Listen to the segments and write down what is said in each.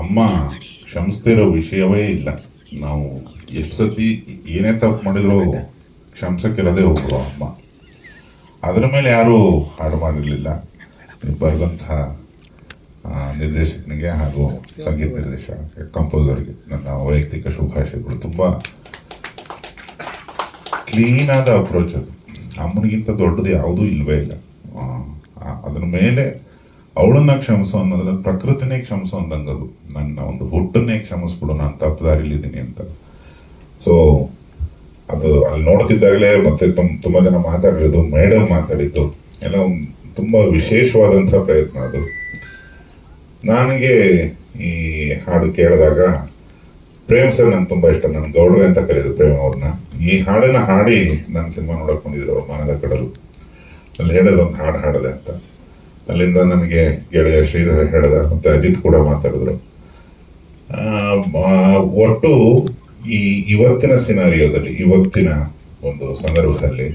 ಅಮ್ಮ, ಕ್ಷಮಿಸ್ತಿರೋ ವಿಷಯವೇ ಇಲ್ಲ. ನಾವು ಎಷ್ಟು ಸತಿ ಏನೇ ತಪ್ಪು ಮಾಡಿದ್ರು ಕ್ಷಮಿಸಕ್ಕಿರೋದೇ ಒಬ್ರು ಅಮ್ಮ. ಅದರ ಮೇಲೆ ಯಾರೂ ಹಾಡು ಮಾಡಿರಲಿಲ್ಲ. ಬರೆದಂತಹ ನಿರ್ದೇಶಕನಿಗೆ ಹಾಗೂ ಸಂಗೀತ ನಿರ್ದೇಶಕ ಕಂಪೋಸರ್ಗೆ ನನ್ನ ವೈಯಕ್ತಿಕ ಶುಭಾಶಯಗಳು. ತುಂಬ ಕ್ಲೀನ್ ಆದ ಅಪ್ರೋಚ್ ಅದು. ಅಮ್ಮನಿಗಿಂತ ದೊಡ್ಡದು ಯಾವುದೂ ಇಲ್ಲವೇ ಇಲ್ಲ. ಅದ್ರ ಮೇಲೆ ಅವಳನ್ನ ಕ್ಷಮಿಸು ಅನ್ನೋದ್ರ ಪ್ರಕೃತಿನೇ ಕ್ಷಮಿಸು ಅಂದಂಗದು. ಅದು ನನ್ನ ಒಂದು ಹುಟ್ಟನ್ನೇ ಕ್ಷಮಿಸ್ಬಿಡು, ನಾನು ತಪ್ಪು ದಾರಿಲಿದ್ದೀನಿ ಅಂತ. ಸೊ ಅದು ಅಲ್ಲಿ ನೋಡ್ತಿದ್ದಾಗಲೇ ಮತ್ತೆ ತುಂಬ ಜನ ಮಾತಾಡಿರೋದು, ಮೇಡಮ್ ಮಾತಾಡಿದ್ದು. ಎಲ್ಲ ತುಂಬ ವಿಶೇಷವಾದಂತಹ ಪ್ರಯತ್ನ ಅದು. ನನಗೆ ಈ ಹಾಡು ಕೇಳಿದಾಗ, ಪ್ರೇಮ್ ಸರ್ ನಂಗೆ ತುಂಬಾ ಇಷ್ಟ, ನಾನು ಗೌಡ್ರೆ ಅಂತ ಕರೆಯೋದು ಪ್ರೇಮ್ ಅವ್ರನ್ನ ಈ ಹಾಡನ್ನ ಹಾಡಿ ನನ್ನ ಸಿನಿಮಾ ನೋಡಕ್ ಬಂದಿದ್ರು ಮಾನದ ಕಡಲು. ಅಲ್ಲಿ ಹೇಳಿದ್ರು, ಒಂದು ಹಾಡು ಹಾಡದೆ ಅಂತ. ಅಲ್ಲಿಂದ ನನಗೆ ಗೆಳೆಯ ಶ್ರೀಧರ್ ಹೇಳಿದ, ಮತ್ತೆ ಅಜಿತ್ ಕೂಡ ಮಾತಾಡಿದ್ರು. ಒಟ್ಟು ಈ ಇವತ್ತಿನ ಸಿನಾರಿಯೋದಲ್ಲಿ, ಇವತ್ತಿನ ಒಂದು ಸಂದರ್ಭದಲ್ಲಿ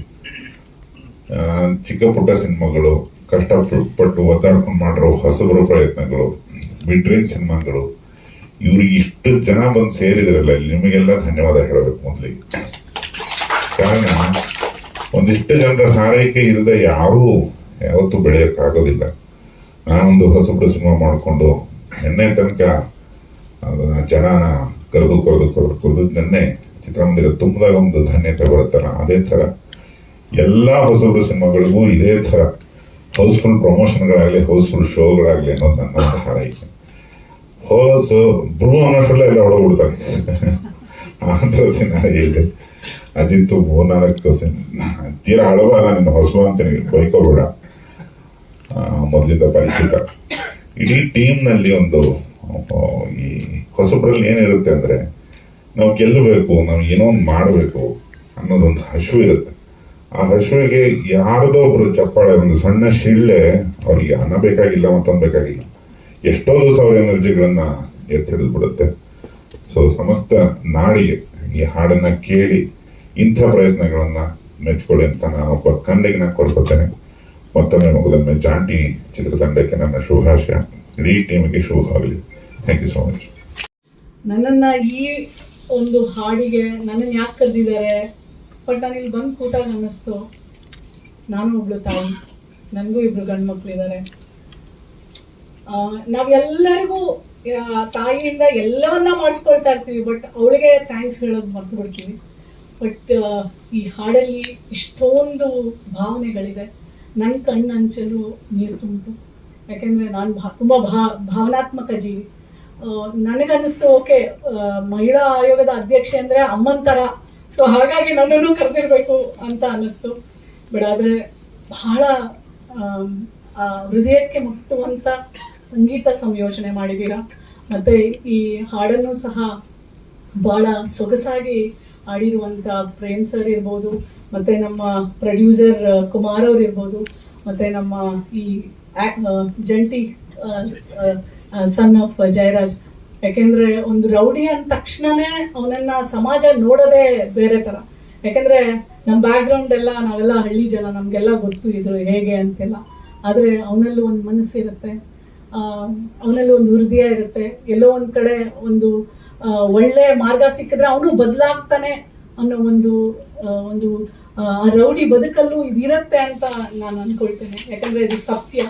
ಚಿಕ್ಕ ಪುಟ್ಟ ಸಿನಿಮಾಗಳು, ಕಷ್ಟಪಟ್ಟು ಒತ್ತಾಡ್ಕೊಂಡು ಮಾಡಿರೋ ಹೊಸಬರು ಪ್ರಯತ್ನಗಳು ಮಿಡ್ರೇನ್ ಸಿನಿಮಾಗಳು, ಇವ್ರಿಗೆ ಇಷ್ಟು ಜನ ಬಂದು ಸೇರಿದ್ರಲ್ಲ ನಿಮಗೆಲ್ಲ ಧನ್ಯವಾದ ಹೇಳಬೇಕು ಮೊದಲಿಗೆ. ಕಾರಣ, ಒಂದಿಷ್ಟು ಜನರ ಹಾರೈಕೆ ಇಲ್ಲದೆ ಯಾರೂ ಯಾವತ್ತೂ ಬೆಳೆಯೋಕ್ಕಾಗೋದಿಲ್ಲ. ನಾನೊಂದು ಹೊಸಬ್ರು ಸಿನಿಮಾ ಮಾಡಿಕೊಂಡು ನಿನ್ನೆ ತನಕ ಅದನ್ನ ಜನನ ಕರೆದು ಕರೆದು ಕರೆದು ಕರೆದು ನಿನ್ನೆ ಚಿತ್ರಮಂದಿರ ತುಂಬಿದಾಗ ಒಂದು ಧನ್ಯತೆ ಬರುತ್ತಲ್ಲ, ಅದೇ ಥರ ಎಲ್ಲ ಹೊಸಬ್ರು ಸಿನಿಮಾಗಳಿಗೂ ಇದೇ ಥರ ಹೌಸ್ಫುಲ್ ಪ್ರಮೋಷನ್ಗಳಾಗಲಿ ಹೌಸ್ಫುಲ್ ಶೋಗಳಾಗಲಿ ಅನ್ನೋದು ನನ್ನ ಹಾರೈಕೆ. ಹೊಸ ಬ್ರೂ ಅನ್ನೋಷ್ಟರಲ್ಲೇ ಎಲ್ಲ ಹೊಡೋಗ್ಬಿಡ್ತಾರೆ ಆ ಥರ ಸಿನಾರಿ ಇದೆ. ಮೂರ್ನಾಲ್ಕು ಸಿನ್ ತೀರಾ ಹಳವಲ್ಲ ನಿನ್ನ ಅಂತ ನೀವು ಬೈಕೋಬೇಡ. ಮೊದಲಿಂದ ಪರಿಚಿತ ಇಡೀ ಟೀಮ್ನಲ್ಲಿ ಒಂದು ಈ ಹೊಸಬ್ರಲ್ಲಿ ಏನಿರುತ್ತೆ ಅಂದರೆ, ನಾವು ಗೆಲ್ಲಬೇಕು, ನಾವು ಏನೋ ಒಂದು ಮಾಡಬೇಕು ಅನ್ನೋದೊಂದು ಹಸಿವು ಇರುತ್ತೆ. ಆ ಹಸಿವಿಗೆ ಯಾರದೋ ಒಬ್ಬರು ಚಪ್ಪಾಳೆ, ಒಂದು ಸಣ್ಣ ಶಿಳ್ಳೆ, ಅವರಿಗೆ ಅನ್ನ ಬೇಕಾಗಿಲ್ಲ, ಮತ್ತೊಂದು ಬೇಕಾಗಿಲ್ಲ. ಎಷ್ಟೋ ದಿವಸ ಅವ್ರ ಎನರ್ಜಿಗಳನ್ನ ಎತ್ತಿ ಹಿಡಿದು ಬಿಡುತ್ತೆ ಸೊ ಸಮಸ್ತ ನಾಡಿಗೆ ಈ ಹಾಡನ್ನ ಕೇಳಿ ಇಂಥ ಪ್ರಯತ್ನಗಳನ್ನು ಮೆಚ್ಕೊಳ್ಳಿ ಅಂತ ನಾನು ಒಬ್ಬ ಕಣ್ಣಿಗೆ ಕೋರ್ಕೊತೇನೆ ಮತ್ತೊಮ್ಮೆ ಮಗದೊಮ್ಮೆ ಜಾಂಡಿ ಚಿತ್ರತಂಡಕ್ಕೆ ನನ್ನ ಶುಭಾಶಯ. ಇಡೀ ಟೀಮಿಗೆ ಶುಭವಾಗಲಿ ಥ್ಯಾಂಕ್ ಯು ಸೋ ಮಚ್ ನನ್ನನ್ನು ಈ ಒಂದು ಹಾಡಿಗೆ ನನ್ನನ್ನು ಯಾಕೆ ಕರೆದಿದ್ದಾರೆ? ಬಟ್ ನಾನು ಇಲ್ಲಿ ಬಂದು ಕೂತಾಗ ಅನ್ನಿಸ್ತು. ನಾನು ಒಬ್ಳು ತಾಯಿ. ನನಗೂ ಇಬ್ರು ಗಂಡು ಮಕ್ಕಳಿದ್ದಾರೆ ನಾವೆಲ್ಲರಿಗೂ ತಾಯಿಯಿಂದ ಎಲ್ಲವನ್ನ ಮಾಡಿಸ್ಕೊಳ್ತಾ ಇರ್ತೀವಿ, ಬಟ್ ಅವಳಿಗೆ ಥ್ಯಾಂಕ್ಸ್ ಹೇಳೋದು ಮರ್ತು ಬಿಡ್ತೀವಿ. ಬಟ್ ಈ ಹಾಡಲ್ಲಿ ಇಷ್ಟೊಂದು ಭಾವನೆಗಳಿದೆ. ನನ್ನ ಕಣ್ಣಂಚಲು ನೀರು ತುಂಬಿತು. ಯಾಕೆಂದರೆ ನಾನು ಭಾ, ತುಂಬ ಭಾ, ಭಾವನಾತ್ಮಕ ಜೀವಿ. ನನಗನ್ನಿಸ್ತು, ಓಕೆ ಮಹಿಳಾ ಆಯೋಗದ ಅಧ್ಯಕ್ಷೆ ಅಂದರೆ ಅಮ್ಮನ ಥರ ಸೊ ಹಾಗಾಗಿ ನನ್ನನ್ನು ಕರೆದಿರಬೇಕು ಅಂತ ಅನ್ನಿಸ್ತು. ಬಟ್ ಆದರೆ ಬಹಳ ಹೃದಯಕ್ಕೆ ಮುಟ್ಟುವಂಥ ಸಂಗೀತ ಸಂಯೋಜನೆ ಮಾಡಿದ್ದೀರಾ ಮತ್ತು ಈ ಹಾಡನ್ನು ಸಹ ಭಾಳ ಸೊಗಸಾಗಿ ಆಡಿರುವಂಥ ಪ್ರೇಮ್ ಸರ್ ಇರ್ಬೋದು ಮತ್ತು ನಮ್ಮ ಪ್ರೊಡ್ಯೂಸರ್ ಕುಮಾರ್ ಅವ್ರು ಇರ್ಬೋದು, ಮತ್ತು ನಮ್ಮ ಈ ಜಂಟಿ ಸನ್ ಆಫ್ ಜಯರಾಜ್. ಯಾಕೆಂದ್ರೆ ಒಂದು ರೌಡಿ ಅಂದ ತಕ್ಷಣನೇ ಅವನನ್ನ ಸಮಾಜ ನೋಡೋದೇ ಬೇರೆ ಥರ ಯಾಕೆಂದ್ರೆ ನಮ್ಮ ಬ್ಯಾಕ್ಗ್ರೌಂಡ್ ಎಲ್ಲ ನಾವೆಲ್ಲ ಹಳ್ಳಿ ಜನ, ನಮಗೆಲ್ಲ ಗೊತ್ತು ಇದು ಹೇಗೆ ಅಂತೆಲ್ಲ. ಆದರೆ ಅವನಲ್ಲೂ ಒಂದು ಮನಸ್ಸಿರುತ್ತೆ ಅವನಲ್ಲಿ ಒಂದು ಹೃದಯ ಇರುತ್ತೆ. ಎಲ್ಲೋ ಒಂದು ಕಡೆ ಒಂದು ಒಳ್ಳೆ ಮಾರ್ಗ ಸಿಕ್ಕಿದ್ರೆ ಅವನು ಬದಲಾಗ್ತಾನೆ ಅನ್ನೋ ಒಂದು ಒಂದು ರೌಡಿ ಬದುಕಲ್ಲೂ ಇದಿರುತ್ತೆ ಅಂತ ನಾನು ಅಂದ್ಕೊಳ್ತೇನೆ ಯಾಕಂದರೆ ಇದು ಸತ್ಯ.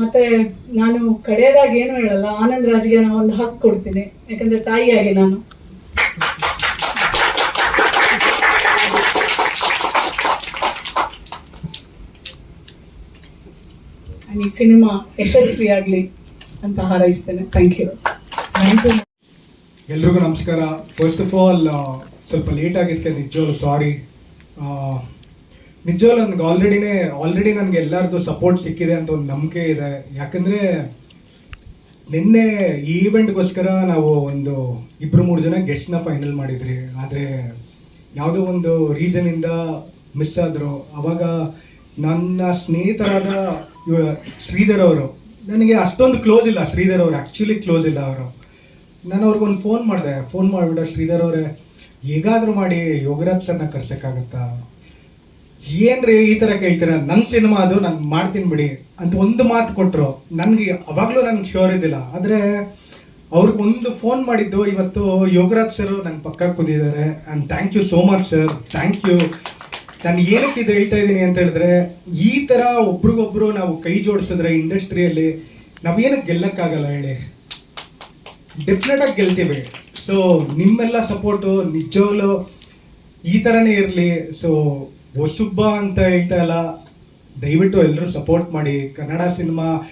ಮತ್ತು ನಾನು ಕಡೆಯದಾಗಿ ಏನು ಹೇಳಲ್ಲ, ಆನಂದ್ ರಾಜ್ಗೆ ನಾನು ಒಂದು ಹಕ್ಕು ಕೊಡ್ತೀನಿ. ಯಾಕಂದರೆ ತಾಯಿಯಾಗಿ ನಾನು. ಈ ಸಿನಿಮಾ ಯಶಸ್ವಿಯಾಗಲಿ ಅಂತ ಹಾರೈಸ್ತೇನೆ. ಥ್ಯಾಂಕ್ ಯು ಥ್ಯಾಂಕ್ ಯು ಎಲ್ರಿಗೂ ನಮಸ್ಕಾರ. ಫಸ್ಟ್ ಆಫ್ ಆಲ್ ಸ್ವಲ್ಪ ಲೇಟ್ ಆಗಿದ್ದಕ್ಕೆ ನಿಜವಾಗ್ಲು ಸಾರಿ ನಿಜವಾಗ್ಲು ನನಗೆ ಆಲ್ರೆಡಿನೇ ಆಲ್ರೆಡಿ ನನಗೆ ಎಲ್ಲರದ್ದು ಸಪೋರ್ಟ್ ಸಿಕ್ಕಿದೆ ಅಂತ ಒಂದು ನಂಬಿಕೆ ಇದೆ. ಯಾಕಂದರೆ ನಿನ್ನೆ ಈವೆಂಟ್ಗೋಸ್ಕರ ನಾವು ಒಂದು ಇಬ್ಬರು ಮೂರು ಜನ ಗೆಸ್ಟ್ನ ಫೈನಲ್ ಮಾಡಿದ್ರಿ. ಆದರೆ ಯಾವುದೋ ಒಂದು ರೀಸನಿಂದ ಮಿಸ್ ಆದರು. ಅವಾಗ ನನ್ನ ಸ್ನೇಹಿತರಾದ ಶ್ರೀಧರ್ ಅವರು, ನನಗೆ ಅಷ್ಟೊಂದು ಕ್ಲೋಸ್ ಇಲ್ಲ. ಶ್ರೀಧರ್ ಅವರು ಆ್ಯಕ್ಚುಲಿ ಕ್ಲೋಸ್ ಇಲ್ಲ ಅವರು. ನಾನು ಅವ್ರಿಗೊಂದು ಫೋನ್ ಮಾಡಿದೆ. ಫೋನ್ ಮಾಡಿಬಿಟ್ಟು ಶ್ರೀಧರ್ ಅವರೇ ಹೇಗಾದರೂ ಮಾಡಿ ಯೋಗರಾಜ್ ಸರ್ನ ಕರ್ಸೋಕ್ಕಾಗತ್ತಾ? ಏನ್ರಿ ಈ ತರ ಕೇಳ್ತೀರ? ನನ್ನ ಸಿನಿಮಾ ಅದು, ನಾನು ಮಾಡ್ತೀನಿ ಬಿಡಿ ಅಂತ ಒಂದು ಮಾತು ಕೊಟ್ಟರು ನನಗೆ ಅವಾಗಲೂ ನನ್ಗೆ ಶ್ಯೂರ್ ಇದ್ದಿಲ್ಲ. ಆದ್ರೆ ಅವ್ರಿಗೆ ಒಂದು ಫೋನ್ ಮಾಡಿದ್ದು, ಇವತ್ತು ಯೋಗರಾಜ್ ಸರ್ ನನ್ನ ಪಕ್ಕ ಕೂತಿದ್ದಾರೆ and thank you so much sir thank you ನಾನು ಏನಕ್ಕೆ ಇದು ಹೇಳ್ತಾ ಇದ್ದೀನಿ ಅಂತ ಹೇಳಿದ್ರೆ, ಈ ತರ ಒಬ್ರಿಗೊಬ್ರು ನಾವು ಕೈ ಜೋಡಿಸಿದ್ರೆ ಇಂಡಸ್ಟ್ರಿಯಲ್ಲಿ ನಾವೇನಕ್ಕೆ ಗೆಲ್ಲಕ್ಕಾಗಲ್ಲ ಹೇಳಿ? ಡೆಫಿನೆಟ್ ಆಗಿ ಗೆಲ್ತೀವಿ. ಸೊ ನಿಮ್ಮೆಲ್ಲ ಸಪೋರ್ಟು ನಿಜವಾಗ್ಲೂ ಈ ಥರನೇ ಇರಲಿ. ಸೊ ಹೊಸುಬ್ಬ ಅಂತ ಹೇಳ್ತಾ ಇಲ್ಲ. ದಯವಿಟ್ಟು ಎಲ್ಲರೂ ಸಪೋರ್ಟ್ ಮಾಡಿ. ಕನ್ನಡ ಸಿನಿಮಾ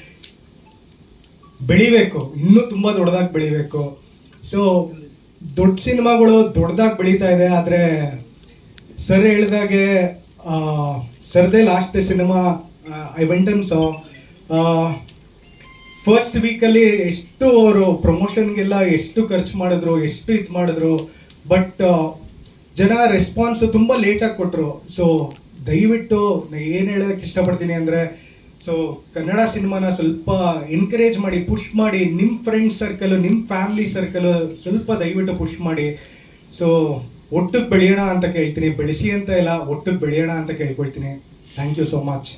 ಬೆಳಿಬೇಕು. ಇನ್ನೂ ತುಂಬ ದೊಡ್ಡದಾಗಿ ಬೆಳಿಬೇಕು. ಸೊ ದೊಡ್ಡ ಸಿನಿಮಾಗಳು ದೊಡ್ಡದಾಗಿ ಬೆಳೀತಾ ಇದೆ. ಆದರೆ, ಸರ್ ಹೇಳಿದಾಗೆ ಸರ್ದೇ last cinema I ವೆಂಟನ್ so first ವೀಕಲ್ಲಿ ಎಷ್ಟು ಅವರು ಪ್ರಮೋಷನ್ಗೆಲ್ಲ ಎಷ್ಟು ಖರ್ಚು ಮಾಡಿದ್ರು, ಎಷ್ಟು ಇದು ಮಾಡಿದ್ರು ಬಟ್ ಜನ ರೆಸ್ಪಾನ್ಸ್ ತುಂಬ ಲೇಟಾಗಿ ಕೊಟ್ಟರು ಸೊ ದಯವಿಟ್ಟು ಏನು ಹೇಳೋಕ್ಕೆ ಇಷ್ಟಪಡ್ತೀನಿ ಅಂದರೆ ಸೊ ಕನ್ನಡ ಸಿನಿಮಾನ ಸ್ವಲ್ಪ ಎನ್ಕರೇಜ್ ಮಾಡಿ ಪುಷ್ ಮಾಡಿ ನಿಮ್ಮ ಫ್ರೆಂಡ್ ಸರ್ಕಲ್ ನಿಮ್ಮ ಫ್ಯಾಮಿಲಿ ಸರ್ಕಲ್ ಸ್ವಲ್ಪ ದಯವಿಟ್ಟು ಪುಷ್ ಮಾಡಿ. ಸೊ ಒಟ್ಟಿಗೆ ಬೆಳೆಯೋಣ ಅಂತ ಕೇಳ್ತೀನಿ. ಬೆಳೆಸಿ ಅಂತ ಇಲ್ಲ, ಒಟ್ಟಿಗೆ ಬೆಳೆಯೋಣ ಅಂತ ಕೇಳ್ಕೊಳ್ತೀನಿ. ಥ್ಯಾಂಕ್ ಯು ಸೋ ಮಚ್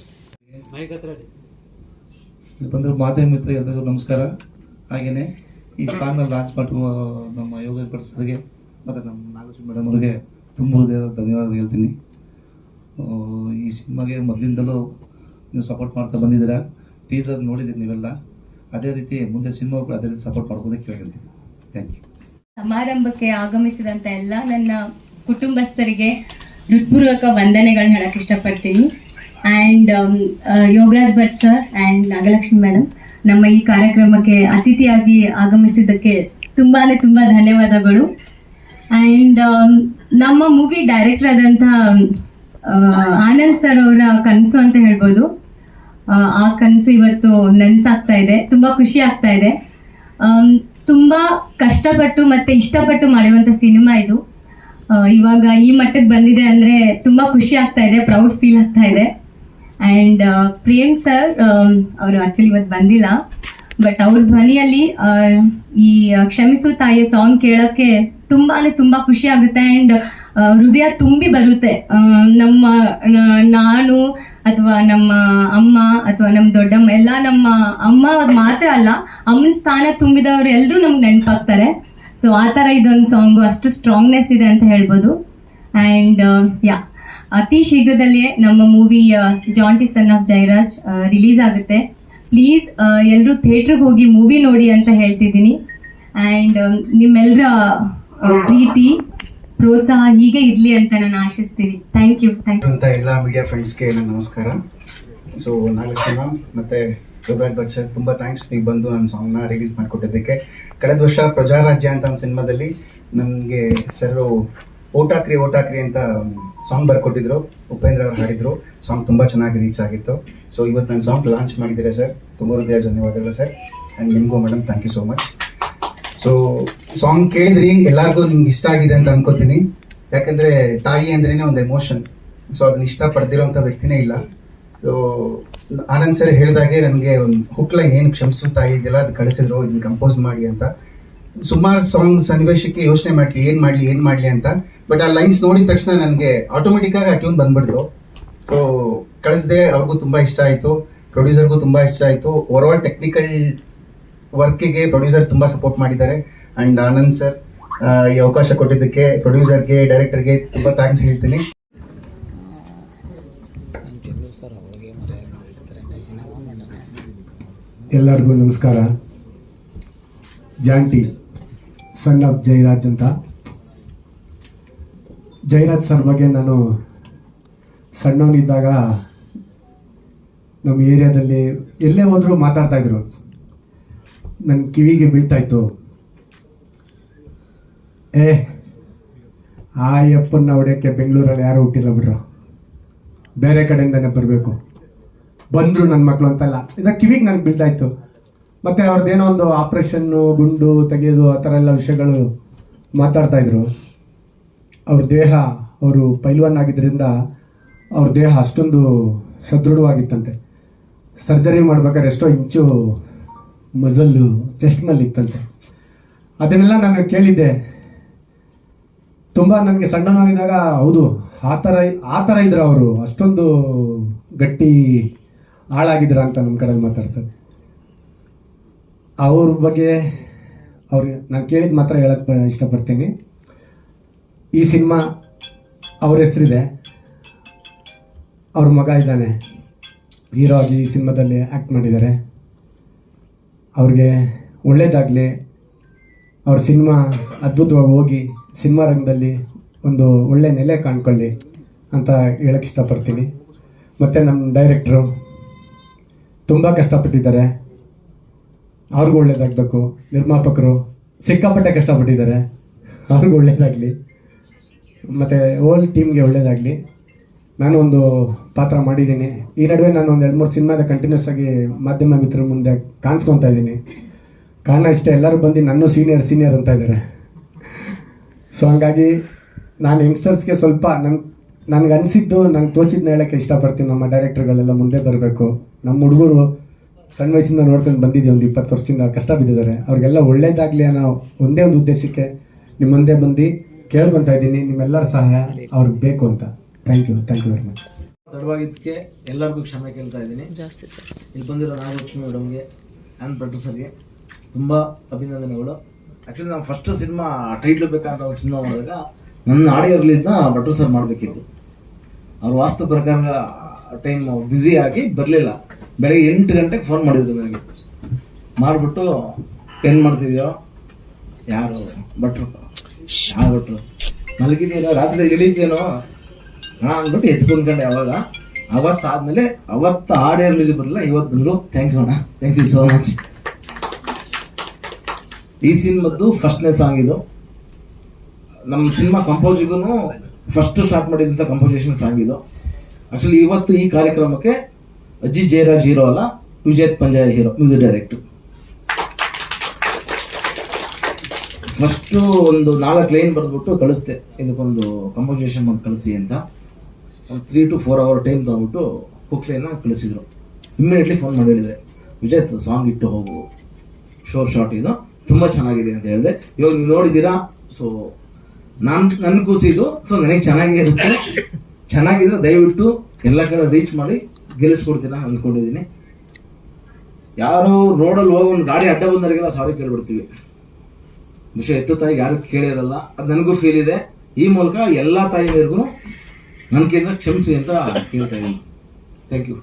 ಇಲ್ಲಿ ಬಂದಿರೋ ಮಾಧ್ಯಮ ಮಿತ್ರ ಎಲ್ಲರಿಗೂ ನಮಸ್ಕಾರ. ಹಾಗೆಯೇ ಈ ಸಾಂಗ್ನ ಲಾಂಚ್ ಮಾಡುವ ನಮ್ಮ ಯೋಗ ಪಡಿಸೋರಿಗೆ ಮತ್ತು ನಮ್ಮ ನಾಗಲಕ್ಷ್ಮಿ ಮೇಡಮ್ ಅವರಿಗೆ ತುಂಬ ಹೃದಯದ ಧನ್ಯವಾದ ಹೇಳ್ತೀನಿ. ಈ ಸಿನಿಮಾಗೆ ಮೊದಲಿಂದಲೂ ನೀವು ಸಪೋರ್ಟ್ ಮಾಡ್ತಾ ಬಂದಿದ್ದೀರಾ? ಟೀಸರ್ ನೋಡಿದ್ದೀರಿ ನೀವೆಲ್ಲ. ಅದೇ ರೀತಿ ಮುಂದೆ ಸಿನಿಮಾ ಕೂಡ ಅದೇ ರೀತಿ ಸಪೋರ್ಟ್ ಮಾಡ್ಬೋದಕ್ಕೆ ಕೇಳ್ತೀನಿ. ಥ್ಯಾಂಕ್ ಯು ಸಮಾರಂಭಕ್ಕೆ ಆಗಮಿಸಿದಂಥ ಎಲ್ಲ ನನ್ನ ಕುಟುಂಬಸ್ಥರಿಗೆ ಹೃತ್ಪೂರ್ವಕ ವಂದನೆಗಳನ್ನ ಹೇಳಕ್ಕೆ ಇಷ್ಟಪಡ್ತೀನಿ. And Yogaraj Bhat sir and Nagalakshmi madam ನಮ್ಮ ಈ ಕಾರ್ಯಕ್ರಮಕ್ಕೆ ಅತಿಥಿಯಾಗಿ ಆಗಮಿಸಿದ್ದಕ್ಕೆ ತುಂಬಾ ತುಂಬ ಧನ್ಯವಾದಗಳು. ಆ್ಯಂಡ್ ನಮ್ಮ ಮೂವಿ ಡೈರೆಕ್ಟರ್ ಆದಂಥ ಆನಂದ್ ಸರ್ ಅವರ ಕನಸು ಅಂತ ಹೇಳ್ಬೋದು. ಆ, ಕನಸು ಇವತ್ತು ನನ್ಸಾಗ್ತಾ ಇದೆ ತುಂಬ ಖುಷಿ ಆಗ್ತಾ ಇದೆ. ತುಂಬ ತುಂಬಾ ಕಷ್ಟಪಟ್ಟು ಮತ್ತು ಇಷ್ಟಪಟ್ಟು ಮಾಡಿರುವಂಥ ಸಿನಿಮಾ ಇದು. ಆ, ಇವಾಗ ಈ ಮಟ್ಟಕ್ಕೆ ಬಂದಿದೆ ಅಂದರೆ ತುಂಬ ಖುಷಿ ಆಗ್ತಾ ಇದೆ ಪ್ರೌಡ್ ಫೀಲ್ ಆಗ್ತಾ ಇದೆ. ಅಂಡ್ ಪ್ರಿಯಂಕ್ ಸರ್ ಅವರು ಆಕ್ಚುಲಿ ಇವತ್ತು ಬಂದಿಲ್ಲ. ಬಟ್ ಅವ್ರ ಧ್ವನಿಯಲ್ಲಿ ಈ ಕ್ಷಮಿಸು ತಾಯಿಯ ಸಾಂಗ್ ಕೇಳೋಕ್ಕೆ ತುಂಬಾ ತುಂಬ ಖುಷಿ ಆಗುತ್ತೆ ಆ್ಯಂಡ್ ಹೃದಯ ತುಂಬಿ ಬರುತ್ತೆ. ನಮ್ಮ ನಾನು ಅಥವಾ ನಮ್ಮ ಅಮ್ಮ ಅಥವಾ ನಮ್ಮ ದೊಡ್ಡಮ್ಮ, ಎಲ್ಲ ನಮ್ಮ ಅಮ್ಮ ಮಾತ್ರ ಅಲ್ಲ, ಅಮ್ಮನ ಸ್ಥಾನ ತುಂಬಿದವರು ಎಲ್ಲರೂ ನಮ್ಗೆ ನೆನಪಾಗ್ತಾರೆ. ಸೊ ಆ ಥರ ಇದೊಂದು ಸಾಂಗು ಅಷ್ಟು ಸ್ಟ್ರಾಂಗ್ನೆಸ್ ಇದೆ ಅಂತ ಹೇಳ್ಬೋದು. ಆ್ಯಂಡ್ ಯಾ ಅತಿ ಶೀಘ್ರದಲ್ಲಿಯೇ ನಮ್ಮ movie Jaanti son of Jairaj release ಆಗುತ್ತೆ. ಪ್ಲೀಸ್ ಎಲ್ಲರೂ ಥಿಯೇಟ್ರಿಗೆ ಹೋಗಿ ಮೂವಿ ನೋಡಿ ಅಂತ ಹೇಳ್ತಿದ್ದೀನಿ. ಆ್ಯಂಡ್ ನಿಮ್ಮೆಲ್ಲರ ಪ್ರೀತಿ, ಪ್ರೋತ್ಸಾಹ ಹೀಗೆ ಇರಲಿ ಅಂತ ನಾನು ಆಶಿಸ್ತೀನಿ. ಥ್ಯಾಂಕ್ ಯು ಥ್ಯಾಂಕ್ ಯು ಅಂತ ಎಲ್ಲ ಮೀಡಿಯಾ ಫ್ರೆಂಡ್ಸ್ಗೆ ನಮಸ್ಕಾರ. ಸೊ ನಾಗಲಕ್ಷ್ಮಿ ಮತ್ತೆ ಮತ್ತು ಯುವರಾಜ್ ಭಟ್ ಸರ್ ತುಂಬ ಥ್ಯಾಂಕ್ಸ್ ನೀವು ಬಂದು ನನ್ನ ಸಾಂಗ್ನ ರಿಲೀಸ್ ಮಾಡಿಕೊಟ್ಟಿದ್ದಕ್ಕೆ. ಕಳೆದ ವರ್ಷ ಪ್ರಜಾರಾಜ್ಯ ಅಂತ ಒಂದು ಸಿನಿಮಾದಲ್ಲಿ ನನಗೆ ಸರ್ ಓಟಾಕ್ರಿ ಓಟಾಕ್ರಿ ಅಂತ ಸಾಂಗ್ ಬರ್ಕೊಟ್ಟಿದ್ರು, ಉಪೇಂದ್ರ ಅವ್ರು ಹಾಡಿದ್ರು. ಸಾಂಗ್ ತುಂಬ ಚೆನ್ನಾಗಿ ರೀಚ್ ಆಗಿತ್ತು. ಸೊ ಇವತ್ತು ನನ್ನ ಸಾಂಗ್ ಲಾಂಚ್ ಮಾಡಿದ್ದೀರಾ ಸರ್ ತುಂಬ ಹೃದಯ ಧನ್ಯವಾದಗಳು ಸರ್ ಆ್ಯಂಡ್ ನಿಮಗೂ madam thank you so much so song ಕೇಳಿದ್ರಿ, ಎಲ್ಲರಿಗೂ ನಿಮ್ಗೆ ಇಷ್ಟ ಆಗಿದೆ ಅಂತ ಅನ್ಕೋತೀನಿ. ಯಾಕಂದರೆ ತಾಯಿ ಅಂದ್ರೇ ಒಂದು ಎಮೋಷನ್ ಸೊ ಅದನ್ನ ಇಷ್ಟ ಪಡೆದಿರೋಂಥ ವ್ಯಕ್ತಿನೇ ಇಲ್ಲ. ಸೊ ಆನಂದ್ ಸರ್ ಹೇಳಿದಾಗೆ ನನಗೆ ಒಂದು ಹುಕ್ ಏನು ಕ್ಷಮಿಸು ತಾಯಿ, ಇದೆಲ್ಲ ಅದು ಕಳಿಸಿದ್ರು, ಇದನ್ನ ಕಂಪೋಸ್ ಮಾಡಿ ಅಂತ. ಸುಮಾರು ಸಾಂಗ್ ಸನ್ನಿವೇಶಕ್ಕೆ ಯೋಚನೆ ಮಾಡ್ತೀವಿ, ಏನು ಮಾಡಲಿ ಏನು ಮಾಡಲಿ ಅಂತ. ಬಟ್ ಆ ಲೈನ್ಸ್ ನೋಡಿದ ತಕ್ಷಣ ನನಗೆ ಆಟೋಮೆಟಿಕ್ ಆಗಿ ಆ ಟ್ಯೂನ್ ಬಂದ್ಬಿಡ್ತು. ಸೊ ಕಳಿಸ್ದೆ, ಅವ್ರಿಗೂ ತುಂಬ ಇಷ್ಟ ಆಯಿತು. ಪ್ರೊಡ್ಯೂಸರ್ಗೂ ತುಂಬ ಇಷ್ಟ ಆಯಿತು. ಓವರ್ ಆಲ್ ಟೆಕ್ನಿಕಲ್ ವರ್ಕಿಗೆ ಪ್ರೊಡ್ಯೂಸರ್ ತುಂಬ ಸಪೋರ್ಟ್ ಮಾಡಿದ್ದಾರೆ. ಆ್ಯಂಡ್ ಆನಂದ್ ಸರ್ ಈ ಅವಕಾಶ ಕೊಟ್ಟಿದ್ದಕ್ಕೆ ಪ್ರೊಡ್ಯೂಸರ್ಗೆ ಡೈರೆಕ್ಟರ್ಗೆ ತುಂಬ ಥ್ಯಾಂಕ್ಸ್ ಹೇಳ್ತೀನಿ. ಎಲ್ಲರಿಗೂ ನಮಸ್ಕಾರ. ಜಾಂಟಿ ಸನ್ ಆಫ್ ಜೈರಾಜ್ ಅಂತ. ಜೈರಾಜ್ ಸರ್ ಬಗ್ಗೆ ನಾನು ಸಣ್ಣವನಿದ್ದಾಗ ನಮ್ಮ ಏರಿಯಾದಲ್ಲಿ ಎಲ್ಲೇ ಹೋದರೂ ಮಾತಾಡ್ತಾ ಇದ್ರು. ನನ್ನ ಕಿವಿಗೆ ಬೀಳ್ತಾಯಿತ್ತು ಏ ಆ ಯಪ್ಪನ್ನ ಹೊಡೆಯೋಕ್ಕೆ ಬೆಂಗಳೂರಲ್ಲಿ ಯಾರು ಹುಟ್ಟಿಲ್ಲ ಬಿಡ್ರು. ಬೇರೆ ಕಡೆಯಿಂದನೇ ಬರಬೇಕು. ಬಂದರು ನನ್ನ ಮಕ್ಕಳು ಅಂತಲ್ಲ. ಇದರ ಕಿವಿಗೆ ನನಗೆ ಬೀಳ್ತಾಯಿತ್ತು ಮತ್ತು ಅವ್ರದ್ದೇನೋ ಒಂದು ಆಪ್ರೇಷನ್ನು, ಗುಂಡು ತೆಗೆಯೋದು ಆ ಥರ ಎಲ್ಲ ವಿಷಯಗಳು ಮಾತಾಡ್ತಾ ಇದ್ರು. ಅವ್ರ ದೇಹ ಅವರು ಪೈಲ್ವನ್ ಆಗಿದ್ದರಿಂದ ಅವ್ರ ದೇಹ ಅಷ್ಟೊಂದು ಸದೃಢವಾಗಿತ್ತಂತೆ. ಸರ್ಜರಿ ಮಾಡ್ಬೇಕಾದ್ರೆ ಎಷ್ಟೋ ಇಂಚು ಮಜಲ್ಲು ಚೆಸ್ಟ್ನಲ್ಲಿ ಇತ್ತಂತೆ ಅದನ್ನೆಲ್ಲ ನಾನು ಕೇಳಿದ್ದೆ. ತುಂಬ ನನಗೆ ಸಣ್ಣನಾಗಿದ್ದಾಗ ಹೌದು, ಆ ಥರ ಆ ಥರ ಇದ್ರು ಅವರು. ಅಷ್ಟೊಂದು ಗಟ್ಟಿ ಹಾಳಾಗಿದ್ರ ಅಂತ ನಮ್ಮ ಕಡೆಯಲ್ಲಿ ಮಾತಾಡ್ತಾರೆ. ಅವ್ರ ಬಗ್ಗೆ ಅವ್ರಿಗೆ ನಾನು ಕೇಳಿದ ಮಾತ್ರ ಹೇಳಕ್ಕೆ ಇಷ್ಟಪಡ್ತೀನಿ. ಈ ಸಿನಿಮಾ ಅವ್ರ ಹೆಸರಿದೆ. ಅವ್ರ ಮಗ ಇದ್ದಾನೆ. ಹೀರೋ ಆಗಿ ಈ ಸಿನಿಮಾದಲ್ಲಿ ಆ್ಯಕ್ಟ್ ಮಾಡಿದ್ದಾರೆ. ಅವ್ರಿಗೆ ಒಳ್ಳೇದಾಗಲಿ. ಅವ್ರ ಸಿನಿಮಾ ಅದ್ಭುತವಾಗಿ ಹೋಗಿ ಸಿನಿಮಾ ರಂಗದಲ್ಲಿ ಒಂದು ಒಳ್ಳೆ ನೆಲೆ ಕಾಣ್ಕೊಳ್ಳಿ ಅಂತ ಹೇಳಕ್ಕೆ ಇಷ್ಟಪಡ್ತೀನಿ. ಮತ್ತು ನಮ್ಮ ಡೈರೆಕ್ಟ್ರು ತುಂಬ ಕಷ್ಟಪಟ್ಟಿದ್ದಾರೆ. ಅವ್ರಿಗೂ ಒಳ್ಳೇದಾಗಬೇಕು. ನಿರ್ಮಾಪಕರು ಸಿಕ್ಕಾಪಟ್ಟೆ ಕಷ್ಟಪಟ್ಟಿದ್ದಾರೆ. ಅವ್ರಿಗೂ ಒಳ್ಳೇದಾಗಲಿ. ಮತ್ತು ಓಲ್ ಟೀಮ್ಗೆ ಒಳ್ಳೇದಾಗಲಿ. ನಾನು ಒಂದು ಪಾತ್ರ ಮಾಡಿದ್ದೀನಿ. ಈ ನಡುವೆ ನಾನು ಒಂದು ಎರಡು ಮೂರು ಸಿನಿಮಾದ ಕಂಟಿನ್ಯೂಸ್ ಆಗಿ ಮಾಧ್ಯಮ ಮಿತ್ರರ ಮುಂದೆ ಕಾಣಿಸ್ಕೊತಾ ಇದ್ದೀನಿ. ಕಾರಣ ಇಷ್ಟೇ, ಎಲ್ಲರೂ ಬಂದು ನನ್ನ ಸೀನಿಯರ್ ಸೀನಿಯರ್ ಅಂತ ಇದ್ದಾರೆ. ಸೊ ಹಂಗಾಗಿ ನಾನು ಯಂಗ್ಸ್ಟರ್ಸ್ಗೆ ಸ್ವಲ್ಪ ನನ್, ನನಗೆ ಅನಿಸಿದ್ದು, ನಂಗೆ ತೋಚಿದ್ನ ಹೇಳೋಕ್ಕೆ ಇಷ್ಟಪಡ್ತೀನಿ. ನಮ್ಮ ಡೈರೆಕ್ಟರ್ಗಳೆಲ್ಲ ಮುಂದೆ ಬರಬೇಕು. ನಮ್ಮ ಹುಡುಗರು ಸಣ್ಣ ವಯಸ್ಸಿಂದ ನೋಡ್ಕೊಂಡು ಬಂದಿದ್ದೀವಿ ಒಂದು ಇಪ್ಪತ್ತು ವರ್ಷದಿಂದ ಕಷ್ಟ ಬಿದ್ದಿದ್ದಾರೆ. ಅವ್ರಿಗೆಲ್ಲ ಒಳ್ಳೇದಾಗಲಿ ಅನ್ನೋ ಒಂದೇ ಒಂದು ಉದ್ದೇಶಕ್ಕೆ ನಿಮ್ಮ ಮುಂದೆ ಬಂದು ಕೇಳ್ಕೊತಾ ಇದ್ದೀನಿ ನಿಮ್ಮೆಲ್ಲರ ಸಹಾಯ ಅವ್ರಿಗೆ ಬೇಕು ಅಂತ. Thank you thank you very much ತಡವಾಗಿದ್ದಕ್ಕೆ ಎಲ್ಲರಿಗೂ ಕ್ಷಮೆ ಕೇಳ್ತಾ ಇದ್ದೀನಿ. ಜಾಸ್ತಿ ಇಲ್ಲಿ ಬಂದಿರೋ ನಾಗಲಕ್ಷ್ಮಿ ಮೇಡಮ್ಗೆ ಆ್ಯಂಡ್ ಪ್ರೊಡ್ಯೂಸರ್ಗೆ ತುಂಬ ಅಭಿನಂದನೆಗಳು. ಆ್ಯಕ್ಚುಲಿ ನಾವು ಫಸ್ಟ್ ಸಿನಿಮಾ ಟೈಟ್ಲು ಬೇಕಂತ ಒಂದು ಸಿನಿಮಾ ಮಾಡಿದಾಗ ನನ್ನ ಆಡಿಯೋ ರಿಲೀಸ್ನ ಪ್ರೊಡ್ಯೂಸರ್ ಮಾಡಬೇಕಿತ್ತು. ಅವ್ರ ವಾಸ್ತು ಪ್ರಕಾರ ಟೈಮ್ ಬ್ಯುಸಿ ಆಗಿ ಬರಲಿಲ್ಲ. ಬೆಳಗ್ಗೆ ಎಂಟು ಗಂಟೆಗೆ ಫೋನ್ ಮಾಡಿದ್ರು ನನಗೆ. ಮಾಡಿಬಿಟ್ಟು ಏನು ಮಾಡ್ತಿದ್ಯೋ? ಯಾರು? ಭಟ್ರು ಯಾವ ಮಲಗಿದೇನೋ ರಾತ್ರಿ ಇಳಿದೇನೋ ಹಾ ಅಂದ್ಬಿಟ್ಟು ಎತ್ಕೊಂಡ್ಕೊಂಡೆ ಅವಾಗ. ಅವತ್ತು ಆದ್ಮೇಲೆ ಅವತ್ತು ಆಡಿಯೋ ರಿಲೀಸ್ ಬರಲಿಲ್ಲ, ಇವತ್ತು ಬಂದರು. ಥ್ಯಾಂಕ್ ಯು ಅಣ್ಣ. ಥ್ಯಾಂಕ್ ಯು ಸೋ ಮಚ್ ಈ ಸಿನಿಮಾದ್ದು ಫಸ್ಟ್ನೇ ಸಾಂಗ್ ಇದು. ನಮ್ಮ ಸಿನಿಮಾ ಕಂಪೋಸಿಗೂ ಫಸ್ಟ್ ಸ್ಟಾರ್ಟ್ ಮಾಡಿದಂಥ ಕಂಪೋಸಿಷನ್ ಸಾಂಗ್ ಇದು. ಆಕ್ಚುಲಿ ಇವತ್ತು ಈ ಕಾರ್ಯಕ್ರಮಕ್ಕೆ ಅಜ್ಜಿ ಜಯರಾಜ್ ಹೀರೋ ಅಲ್ಲ ವಿಜಯತ್ ಪಂಜಾಯ ಹೀರೋ ಮ್ಯೂಸಿಕ್ ಡೈರೆಕ್ಟ್ ಫಸ್ಟು ಒಂದು ನಾಲ್ಕು ಲೈನ್ ಬರೆದ್ಬಿಟ್ಟು ಕಳಿಸ್ದೆ. ಇದಕ್ಕೊಂದು ಕಂಪೋಸಿಷನ್ ಮಾಡಿ ಕಳಿಸಿ ಅಂತ. ಒಂದು three to four hour time ತಗೊಂಡ್ಬಿಟ್ಟು ಕುಕ್ ಲೈನ್ನ ಕಳಿಸಿದ್ರು. ಇಮ್ಮಿಡಿಯೇಟ್ಲಿ ಫೋನ್ ಮಾಡಿ ಹೇಳಿದ್ರೆ, ವಿಜಯ್ ಸಾಂಗ್ ಇಟ್ಟು ಹೋಗು. ಶೋರ್ ಶಾರ್ಟ್ ಇದು. ತುಂಬ ಚೆನ್ನಾಗಿದೆ ಅಂತ ಹೇಳಿದೆ. ಇವಾಗ ನೀವು ನೋಡಿದ್ದೀರಾ? ಸೊ ನಾನು ನನ್ನ ಕೂಸಿದ್ದು ಸೊ ನನಗೆ ಚೆನ್ನಾಗೇ ಇರುತ್ತೆ. ಚೆನ್ನಾಗಿದ್ರೆ ದಯವಿಟ್ಟು ಎಲ್ಲ ಕಡೆ ರೀಚ್ ಮಾಡಿ ಗೆಲ್ಲಿಸ್ಕೊಡ್ತೀರಾ ಅಂದ್ಕೊಂಡಿದ್ದೀನಿ ಯಾರು ರೋಡಲ್ಲಿ ಹೋಗಿ ಒಂದು ಗಾಡಿ ಅಡ್ಡ ಬಂದವರಿಗೆಲ್ಲ ಸಾರಿ ಕೇಳ್ಬಿಡ್ತೀವಿ. ವಿಷಯ ಎತ್ತು ತಾಯಿಗೆ ಯಾರು ಕೇಳಿರಲ್ಲ. ಅದು ನನಗೂ ಫೀಲ್ ಇದೆ. ಈ ಮೂಲಕ ಎಲ್ಲ ತಾಯಿಯರಿಗೂ ಕೈಯಿಂದ ಕ್ಷಮಿಸಿ ಅಂತ ಕೇಳ್ತಾ ಇದ್ದೀನಿ. Thank you